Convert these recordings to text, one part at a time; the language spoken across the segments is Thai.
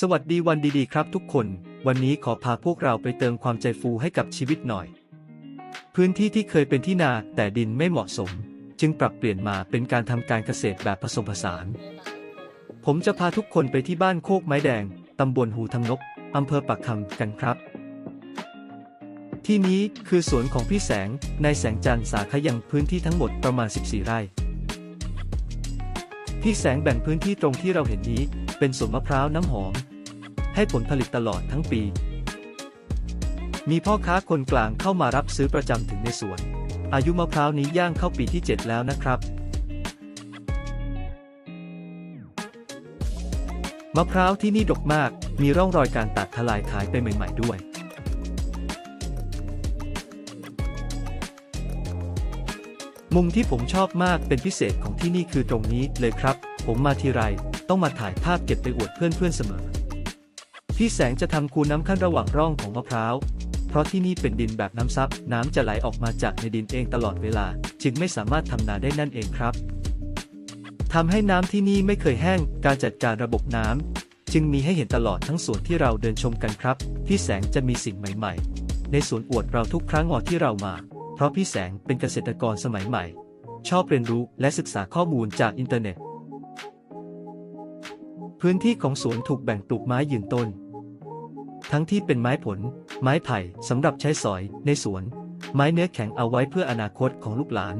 สวัสดีวันดีๆ ครับทุกคน วันนี้ขอพาพวกเราไปเติมความใจฟูให้กับชีวิตหน่อย พื้นที่ที่เคยเป็นที่นาแต่ดินไม่เหมาะสม จึงปรับเปลี่ยนมาเป็นการทำการเกษตรแบบผสมผสาน ผมจะพาทุกคนไปที่บ้านโคกไม้แดงตำบลหูทำนกอำเภอปักคำกันครับ ที่นี้คือสวนของพี่แสงในแสงจันทร์สาขายังพื้นที่ทั้งหมดประมาณ 14 ไร่ พี่แสงแบ่งพื้นที่ตรงที่เราเห็นนี้เป็นสวนมะพร้าวน้ำหอม ให้ผลผลิตตลอดทั้งปี มีพ่อค้าคนกลางเข้ามารับซื้อประจำถึงในสวน อายุมะพร้าวนี้ย่างเข้าปีที่ 7 แล้วนะครับ มะพร้าวที่นี่ดกมาก มีร่องรอยการตัดทลายขายไปใหม่ ๆ ด้วย มุมที่ผมชอบมากเป็นพิเศษของที่นี่คือตรงนี้เลยครับ ผมมาทีไร ต้องมาถ่ายภาพเก็บไปอวดเพื่อนๆเสมอ พี่แสงจะทำคูน้ำขั้นระหว่างร่องของมะพร้าว เพราะที่นี่เป็นดินแบบน้ำซับ น้ำจะไหลออกมาจากในดินเองตลอดเวลา จึงไม่สามารถทำนาได้นั่นเองครับทำให้น้ำที่นี่ไม่เคยแห้ง การจัดการระบบน้ำจึงมีให้เห็นตลอดทั้งสวนที่เราเดินชมกันครับ พี่แสงจะมีสิ่งใหม่ ๆ ในสวนอวดเราทุกครั้งอที่เรามา เพราะพี่แสงเป็นเกษตรกรสมัยใหม่ ชอบเรียนรู้และศึกษาข้อมูลจากอินเทอร์เน็ต พื้นที่ของสวนถูกแบ่งปลูกไม้ยืนต้น ทั้งที่เป็นไม้ผล ไม้ไผ่สำหรับใช้สอยในสวน ไม้เนื้อแข็งเอาไว้เพื่ออนาคตของลูกหลาน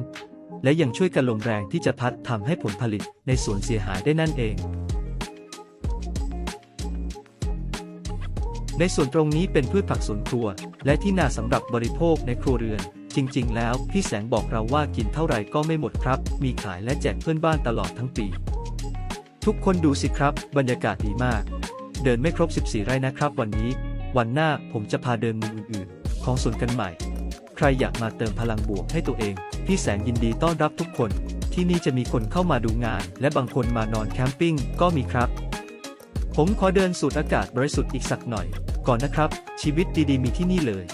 และยังช่วยกันลมแรงที่จะพัดทำให้ผลผลิตในสวนเสียหายได้นั่นเองในส่วนตรงนี้เป็นพืชผักสวนครัว และที่นาสำหรับบริโภคในครัวเรือน จริง ๆ แล้วพี่แสงบอกเราว่ากินเท่าไหร่ก็ไม่หมดครับ มีขายและแจกเพื่อนบ้านตลอดทั้งปี ทุกคนดูสิครับ บรรยากาศดีมาก เดินไม่ครบ 14 ไร่นะครับ วันนี้ วันหน้าผมจะพาเดินมุมอื่นๆ ของสวนกันใหม่ ใครอยากมาเติมพลังบวกให้ตัวเอง พี่แสงยินดีต้อนรับทุกคน ที่นี่จะมีคนเข้ามาดูงาน และบางคนมานอนแคมปิ้งก็มีครับ ผมขอเดินสูดอากาศบริสุทธิ์อีกสักหน่อย ก่อนนะครับ ชีวิตดีๆ มีที่นี่เลย